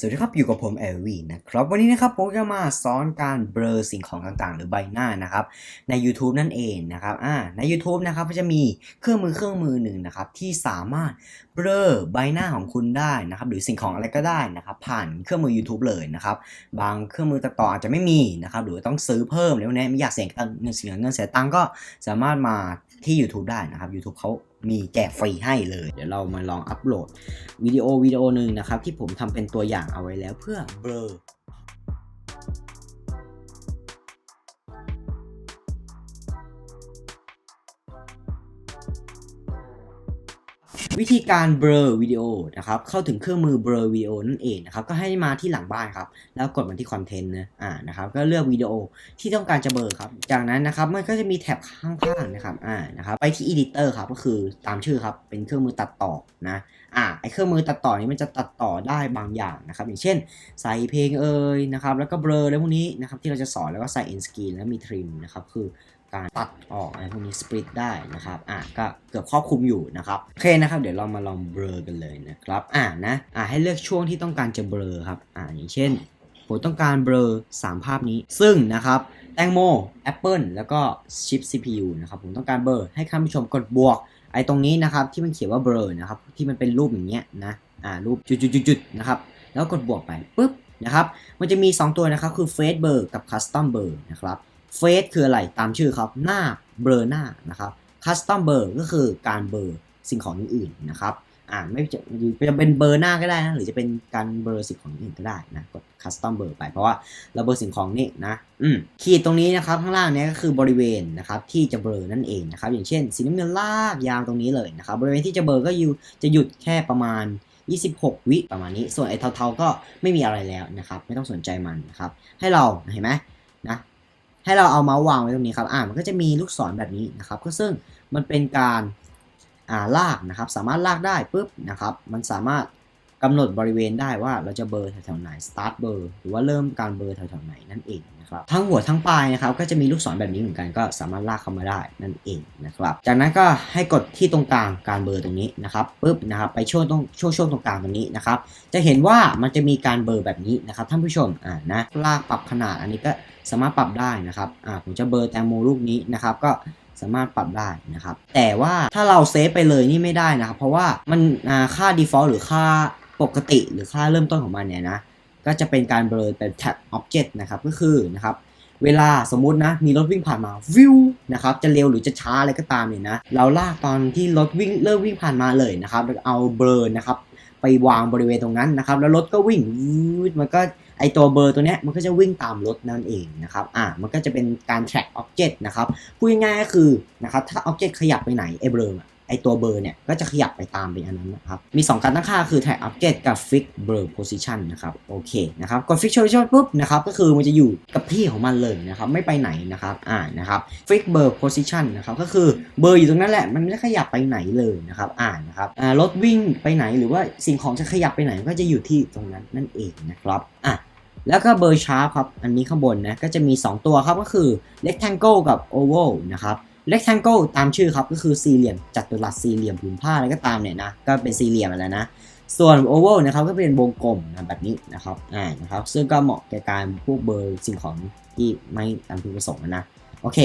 สวัสดีครับอยู่กับผมเอลวีนะครับวันนี้นะครับผมจะมาสอนการเบลอสิ่งของต่างๆ หรือใบหน้านะครับใน YouTube นั่นเองนะครับอ่าใน YouTube นะครับก็จะมีเครื่องมือเครื่องมือหนึ่งนะครับที่สามารถเบลอใบหน้าของคุณได้นะครับหรือสิ่งของอะไรก็ได้นะครับผ่านเครื่องมือ YouTube เลยนะครับบางเครื่องมือตัดต่ออาจจะไม่มีนะครับหรือต้องซื้อเพิ่มแล้วเนี่ยไม่อยากเสียเงินเสียเงินเสียตังก็สามารถมาที่ YouTube ได้นะครับ YouTube เขา มีแจกฟรีให้เลย เดี๋ยวเรามาลองอัปโหลดวิดีโอวิดีโอหนึ่งนะครับ ที่ผมทำเป็นตัวอย่างเอาไว้แล้วเพื่อเบลอ วิธีการเบลอวิดีโอนะครับเข้าถึงเครื่องมือเบลอวิดีโอนั่นเองนะครับก็ให้มาที่หลังบ้านครับแล้วกดมาที่คอนเทนต์นะอ่านะครับก็เลือกวิดีโอที่ต้องการจะเบลอครับจากนั้นนะครับมันก็จะมีแท็บข้างๆนะครับอ่านะครับไปที่ Editor ครับก็คือตามชื่อครับเป็นเครื่องมือตัดต่อนะอ่าไอเครื่องมือตัดต่อนี้มันจะตัดต่อได้บางอย่างนะครับอย่างเช่น ใส่เพลงเอ่ยนะครับแล้วก็เบลอแล้วพวกนี้นะครับที่เราจะสอนแล้วก็ใส่ end screen แล้วมี trim นะครับคือ การตัดออกอะไรพวกนี้ split ได้นะครับอ่าก็เกือบครอบคลุมอยู่นะครับโอเคนะครับเดี๋ยวเรามาลองเบลอกันเลยนะครับอ่านะอ่าให้เลือกช่วงที่ต้องการจะเบลอครับอ่าอย่างเช่นผมต้องการเบลอ3 ภาพนี้ ซึ่งนะครับแตงโม Apple แล้วก็ชิป CPU นะครับผมต้องการเบลอให้ท่านผู้ชมกดบวกไอ้ตรงนี้นะครับที่มันเขียนว่า blur นะครับที่มันเป็นรูปอย่างเงี้ยนะอ่ารูปจุดๆๆๆนะครับแล้วกดบวกไปปุ๊บนะครับมันจะมี 2 ตัวนะครับคือ face blur กับ custom blur นะครับ face คืออะไรตามชื่อครับหน้า blur หน้านะครับ custom blur ก็คือการเบลอสิ่งของอื่นๆนะครับอ่าไม่จะจะเป็นเบอร์หน้าก็ได้นะหรือจะเป็นการเบลอสิ่งของอื่นก็ได้นะกด custom blur ไปเพราะว่าเราเบลอสิ่งของนี่นะอืมขีดตรงนี้นะครับข้างล่างเนี้ยก็คือบริเวณนะครับที่จะเบลอนั่นเองนะครับอย่างเช่นสีน้ำเงินลากยาวตรงนี้เลยนะครับบริเวณที่จะเบลอก็อยู่จะหยุดแค่ประมาณ 26 วิประมาณนี้ ส่วนไอ้เทาๆก็ไม่มีอะไรแล้วนะครับไม่ต้องสนใจมันนะครับให้เราเห็นไหมนะ ให้เราเอาเมาส์วางไว้ตรงนี้ครับอ่ามันก็จะมีลูกศรแบบนี้นะครับก็ซึ่งมันเป็นการอ่าลากนะครับ สามารถลากได้ปุ๊บนะครับ มันสามารถ กำหนดบริเวณได้ว่าเราจะเบอร์แถวๆไหน start เบอร์หรือว่าเริ่มการเบอร์แถวๆไหนนั่นเองนะครับทั้งหัวทั้งปลายนะครับก็จะมีลูกศรแบบนี้เหมือนกันก็สามารถลากเข้ามาได้นั่นเองนะครับจากนั้นก็ให้กดที่ตรงกลางการเบอร์ตรงนี้นะครับปุ๊บนะครับไปช่วงตรงช่วงช่วงตรงกลางตรงนี้นะครับจะเห็นว่ามันจะมีการเบอร์แบบนี้นะครับท่านผู้ชมอ่านะลากปรับขนาดอันนี้ก็สามารถปรับได้นะครับอ่าผมจะเบอร์แตงโมลูกนี้นะครับก็สามารถปรับได้นะครับ แต่ว่าถ้าเราเซฟไปเลยนี่ไม่ได้นะครับ เพราะว่ามันค่า default หรือค่า ปกติหรือค่าเริ่มต้นของมันเนี่ยนะก็จะเป็นการเบลอเป็น tag object นะครับก็คือนะครับเวลาสมมุตินะมีรถวิ่งผ่านมาวิวนะครับจะเร็วหรือจะช้าอะไรก็ตามเนี่ยนะเราลากตอนที่รถวิ่งเริ่มวิ่งผ่านมาเลยนะครับเอาเบลอนะครับไปวางบริเวณตรงนั้นนะครับแล้วรถก็วิ่งมันก็ไอตัวเบอร์ตัวเนี้ยมันก็จะวิ่งตามรถนั่นเองนะครับ อ่า มันก็จะเป็นการ track object นะครับ พูดง่ายๆก็คือนะครับ ถ้า object ขยับไปไหนไอเบอร์ ไอตัวเบอร์เนี่ยก็จะขยับไปตามเป็นอันนั้นนะครับมี 2 การตั้งค่าคือ track object กับ fix blur position นะครับโอเคนะครับกด fix position ปุ๊บนะครับก็คือมันจะอยู่กับที่ของมันเลยนะครับไม่ไปไหนนะครับอ่านะครับ fix blur position นะครับก็คือเบอร์อยู่ตรงนั้นแหละมันไม่ได้ขยับไปไหนเลยนะครับอ่านะครับอ่ารถวิ่งไปไหนหรือว่าสิ่งของจะขยับไปไหนก็จะอยู่ที่ตรงนั้นนั่นเองนะครับอะแล้วก็เบอร์ชาร์ปครับ อันนี้ข้างบนนะ ก็จะมี 2 ตัวครับ ก็คือ rectangle กับ oval นะครับ rectangle ตามชื่อครับก็คือสี่เหลี่ยมจัตุรัสสี่เหลี่ยมผืนผ้าอะไรก็ตามเนี่ยนะก็เป็นสี่เหลี่ยมแล้วนะ ส่วน oval นะครับก็เป็นวงกลมนะแบบนี้นะครับอ่านะครับซึ่งก็เหมาะแก่การพวกเบอร์สิ่งของที่ไม่ตามที่ประสงค์นะโอเค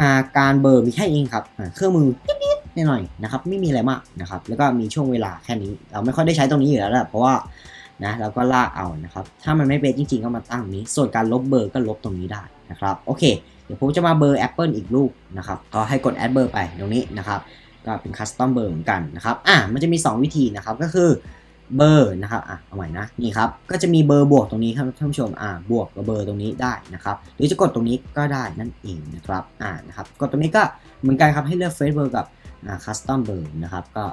อ่าการเบอร์มีแค่เองครับเครื่องมือนิดๆหน่อยๆนะครับไม่มีอะไรมากนะครับแล้วก็มีช่วงเวลาแค่นี้ เราไม่ค่อยได้ใช้ตรงนี้อยู่แล้วแหละเพราะว่า นะเราก็ลากเอานะครับ ถ้ามันไม่เป็นจริงๆก็มาตั้งนี้ ส่วนการลบเบอร์ก็ลบตรงนี้ได้นะครับ โอเค เดี๋ยวผมจะมาเบอร์ Apple อีกลูกนะครับ ก็ให้กด add เบอร์ไปตรงนี้นะครับ ก็เป็น custom เบอร์เหมือนกันนะครับ อะมันจะมี 2 วิธีนะครับ ก็คือเบอร์นะครับ อะ เอาใหม่นะ นี่ครับ ก็จะมีเบอร์บวกตรงนี้ครับท่านผู้ชม อ่า บวกกับเบอร์ตรงนี้ได้นะครับ หรือจะกดตรงนี้ก็ได้นั่นเองนะครับ อ่า นะครับ กดตรงนี้ก็เหมือนกันครับ ให้เลือก face เบอร์กับ อ่า custom เบอร์นะครับ ก็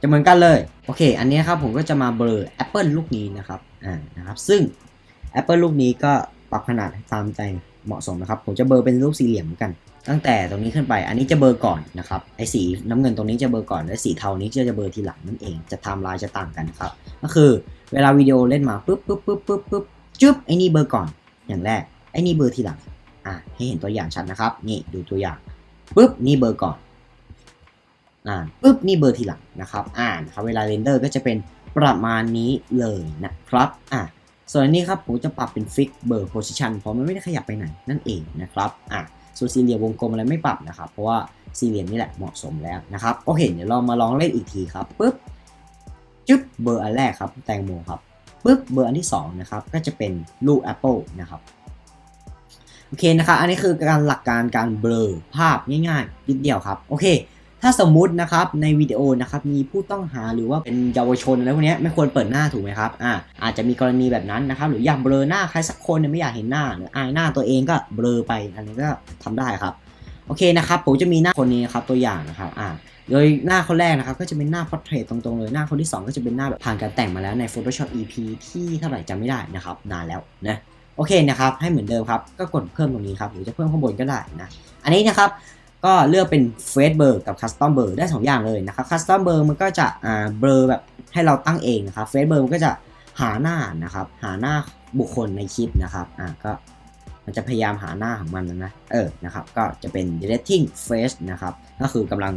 จะเหมือนกันเลย โอเค อันนี้ครับผมก็จะมาเบลอ Apple ลูกนี้นะครับ อ่า นะครับ ซึ่ง Apple ลูกนี้ก็ปรับขนาดตามใจเหมาะสมนะครับ ผมจะเบลอเป็นรูปสี่เหลี่ยมเหมือนกัน ตั้งแต่ตรงนี้ขึ้นไป อันนี้จะเบลอก่อนนะครับ ไอ้สีน้ำเงินตรงนี้จะเบลอก่อน และสีเทานี้จะจะเบลอทีหลังนั่นเอง จะไทม์ไลน์จะต่างกันครับ ก็คือเวลาวิดีโอเล่นมาปุ๊บปุ๊บปุ๊บปุ๊บปุ๊บจึ๊บไอ้นี่เบลอก่อน อย่างแรก ไอ้นี่เบลอทีหลัง อ่า ให้เห็นตัวอย่างชัดนะครับ นี่ดูตัวอย่างปุ๊บนี่เบลอก่อน อ่าปุ๊บนี่เบอร์ทีหลังนะครับ อ่านครับเวลาเรนเดอร์ก็จะเป็นประมาณนี้เลยนะครับอ่าส่วนอันนี้ครับผมจะปรับเป็น Fix Blur Position เพราะมันไม่ได้ขยับไปไหนนั่นเองนะครับอะส่วนสี่เหลี่ยมวงกลมอะไรไม่ปรับนะครับ เพราะว่าสี่เหลี่ยมนี่แหละเหมาะสมแล้วนะครับโอเคเดี๋ยวเรามาลองเล่นอีกทีครับปุ๊บจึ๊บเบอร์อันแรกครับแตงโมครับปุ๊บเบอร์อันที่สองนะครับก็จะเป็นลูกแอปเปิลนะครับโอเคนะครับอันนี้คือการหลักการการเบลอภาพง่ายๆนิดเดียวครับโอเค ถ้าสมมุตินะครับในวิดีโอนะครับมีผู้ต้องหาหรือว่าเป็นเยาวชนอะไรพวกนี้ไม่ควรเปิดหน้าถูกไหมครับอ่าอาจจะมีกรณีแบบนั้นนะครับหรืออยากเบลอหน้าใครสักคนเนี่ยไม่อยากเห็นหน้าหรืออายหน้าตัวเองก็เบลอไปอันนี้ก็ทำได้ครับโอเคนะครับผมจะมีหน้าคนนี้นะครับตัวอย่างนะครับอ่าโดยหน้าคนแรกนะครับก็จะเป็นหน้า portrait ตรงๆเลยหน้าคนที่ 2 ก็จะเป็นหน้าแบบผ่านการแต่งมาแล้วใน Photoshop EP ที่เท่าไหร่จำไม่ได้นะครับนานแล้วนะโอเคนะครับให้เหมือนเดิมครับก็กดเพิ่มตรงนี้ครับหรือจะเพิ่มข้างบนก็ได้นะอันนี้นะครับ ก็เลือกเป็น Face Blur กับ Custom Blur ได้ 2 อย่างเลยนะครับ Custom Blur มันก็จะอ่า blur แบบให้เราตั้งเองนะครับ Face Blur มันก็จะหาหน้านะครับ หาหน้าบุคคลในคลิปนะครับอ่าก็มันจะพยายามหาหน้าของมันนะเออนะครับก็จะเป็น Detecting Face นะครับก็คือกำลัง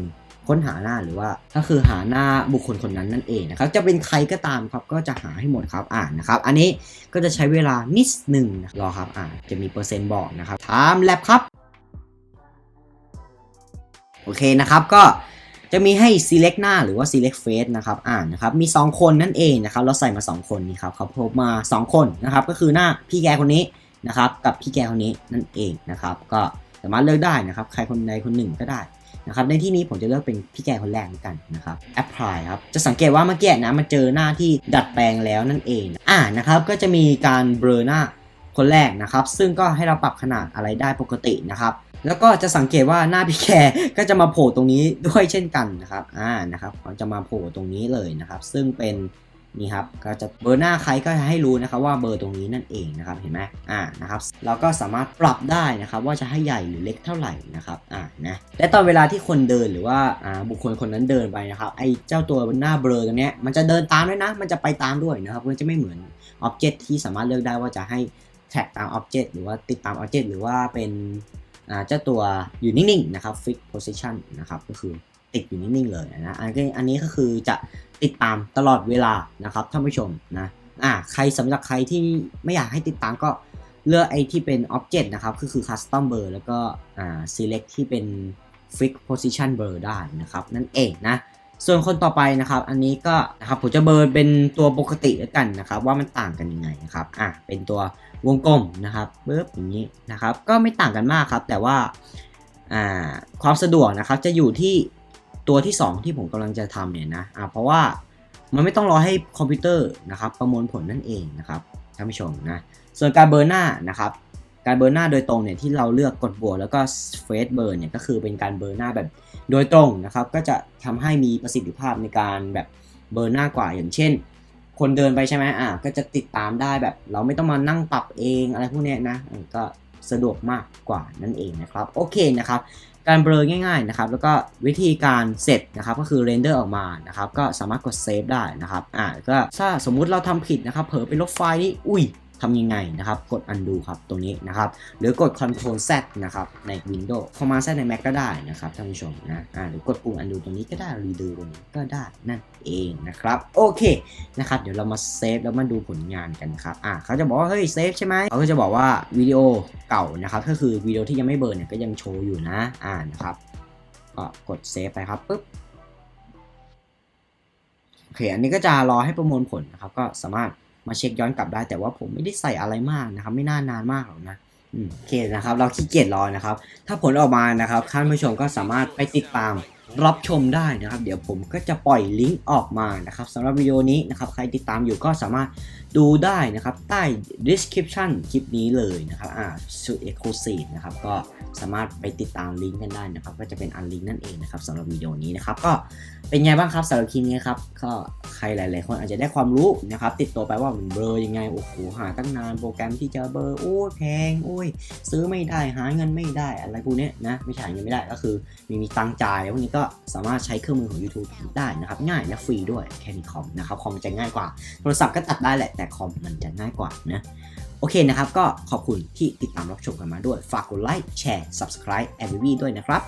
ค้นหาหน้าหรือว่าก็คือหาหน้าบุคคลคนนั้นนั่นเองนะครับ จะเป็นใครก็ตามครับก็จะหาให้หมดครับอ่านนะครับ อันนี้ก็จะใช้เวลานิดหนึ่งรอครับอ่าจะมีเปอร์เซ็นต์บอกนะครับ Time Lab ครับ โอเคนะครับก็จะมีให้ select หน้าหรือว่า select face นะครับอ่านนะครับมี 2 คนนั่นเองนะครับเราใส่มา 2 คนนี่ครับเขาพบมา 2 คนนะครับก็คือหน้าพี่แกคนนี้นะครับกับพี่แกคนนี้นั่นเองนะครับก็สามารถเลือกได้นะครับใครคนใดคนหนึ่งก็ได้นะครับในที่นี้ผมจะเลือกเป็นพี่แกคนแรกกันนะครับ apply ครับจะสังเกตว่าเมื่อกี้นะมาเจอหน้าที่ดัดแปลงแล้วนั่นเองอ่านะครับก็จะมีการเบลอหน้า คนแรกนะครับ ซึ่งก็ให้เราปรับขนาดอะไรได้ปกตินะครับแล้วก็จะสังเกตว่าหน้าพี่แคร์ก็จะมาโผล่ตรงนี้ด้วยเช่นกันนะครับ อ่า นะครับเขาจะมาโผล่ตรงนี้เลยนะครับ ซึ่งเป็นนี่ครับ ก็จะเบอร์หน้าใครก็จะให้รู้นะครับว่าเบอร์ตรงนี้นั่นเองนะครับ เห็นไหมอ่า นะครับ เราก็สามารถปรับได้นะครับ ว่าจะให้ใหญ่หรือเล็กเท่าไหร่นะครับ อ่า นะ และตอนเวลาที่คนเดินหรือว่า อ่า บุคคลคนนั้นเดินไปนะครับ ไอ้เจ้าตัวหน้าเบลอตรงเนี้ยมันจะเดินตามด้วยนะ มันจะไปตามด้วยนะครับมันจะไม่เหมือนอ็อบเจกต์ที่สามารถเลือกได้ว่าจะให้ แท็กตามอ็อบเจกต์หรือว่าติดตามอ็อบเจกต์หรือว่าเป็นเจ้าตัวอยู่นิ่งๆนะครับ fix position นะครับก็คือติดอยู่นิ่งๆเลยนะอันนี้อันนี้ก็คือจะติดตามตลอดเวลานะครับท่านผู้ชมนะอ่าใครสำหรับใครที่ไม่อยากให้ติดตามก็เลือกไอ้ที่เป็น object นะครับก็คือ custom blur แล้วก็อ่า select ที่เป็น fix position blur ได้นะครับนั่นเองนะ ส่วนคนต่อไปนะครับ อันนี้ก็นะครับผมจะเบอร์เป็นตัวปกติแล้วกันนะครับ ว่ามันต่างกันยังไงนะครับอะเป็นตัววงกลมนะครับปึ๊บอย่างนี้นะครับ ก็ไม่ต่างกันมากครับ แต่ว่าอ่าความสะดวกนะครับจะอยู่ที่ตัวที่ 2 ที่ผมกำลังจะทำเนี่ยนะอะเพราะว่ามันไม่ต้องรอให้คอมพิวเตอร์นะครับ ประมวลผลนั่นเองนะครับท่านผู้ชมนะส่วนการเบอร์หน้านะครับ การเบอร์หน้าโดยตรงเนี่ยที่เราเลือกกดบวกแล้วก็เฟสเบอร์เนี่ยก็คือเป็นการเบอร์หน้าแบบโดยตรงนะครับ ก็จะทำให้มีประสิทธิภาพในการแบบเบอร์หน้ากว่าอย่างเช่น คนเดินไปใช่ไหมอะก็จะติดตามได้แบบ เราไม่ต้องมานั่งปรับเองอะไรพวกเนี้ยนะก็สะดวกมากกว่านั่นเองนะครับโอเคนะครับ การเบลอง่ายๆนะครับ แล้วก็วิธีการเสร็จนะครับก็คือเรนเดอร์ออกมานะครับ ก็สามารถกดเซฟได้นะครับอ่าก็ถ้าสมมุติเราทำผิดนะครับ เผลอไปลบไฟล์นี้อุ้ย ทำยังไงนะครับ กด undo ครับตรงนี้นะครับ หรือกด control Z นะครับใน Windows Command Z ใน Mac ก็ได้นะครับท่านผู้ชมนะอ่าหรือกดปุ่ม undo ตรงนี้ก็ได้ redo ตรงนี้ก็ได้นั่นเองนะครับ โอเคนะครับ เดี๋ยวเรามาเซฟแล้วมาดูผลงานกันครับอ่าเขาจะบอกว่าเฮ้ยเซฟใช่ไหมเขาก็จะบอกว่าวิดีโอเก่านะครับก็คือวิดีโอที่ยังไม่เบิร์นเนี่ยก็ยังโชว์อยู่นะอ่านะครับก็กดเซฟไปครับปุ๊บโอเค อันนี้ก็จะรอให้ประมวลผลนะครับ ก็สามารถ มาเช็คย้อนกลับได้ แต่ว่าผมไม่ได้ใส่อะไรมากนะครับ ไม่น่านานมากหรอกนะโอเคนะครับ เราขี้เกียจรอนะครับ ถ้าผลออกมานะครับท่านผู้ชมก็สามารถไปติดตาม รับชมได้นะครับ เดี๋ยวผมก็จะปล่อยลิงก์ออกมานะครับสำหรับวิดีโอนี้นะครับ ใครติดตามอยู่ก็สามารถดูได้นะครับ ใต้ description คลิปนี้เลยนะครับอ่าสุด exclusive นะครับ ก็สามารถไปติดตามลิงก์กันได้นะครับ ก็จะเป็นอันลิงก์นั่นเองนะครับสำหรับวิดีโอนี้นะครับ ก็เป็นไงบ้างครับสำหรับคลิปนี้ครับ ก็ใครหลายๆ คนอาจจะได้ความรู้นะครับ ติดตัวไปว่ามันเบลอยังไง โอ้โห หาตั้งนานโปรแกรมที่จะเบลอโอ้ยแพง โอ้ย ซื้อไม่ได้ หาเงินไม่ได้ อะไรพวกเนี้ยนะ ไม่ใช่เงินไม่ได้ ก็คือมีมีตังค์จ่ายพวกนี้ก็สามารถใช้เครื่องมือของ YouTube ได้นะครับ ง่ายและฟรีด้วยแค่มีคอมนะครับคอมจะง่ายกว่า โทรศัพท์ก็ตัดได้แหละ แต่คอมมันจะง่ายกว่านะโอเคนะครับ ก็ขอบคุณที่ติดตามรับชมกันมาด้วย ฝากกดไลค์แชร์ subscribe แอมวีด้วยนะครับ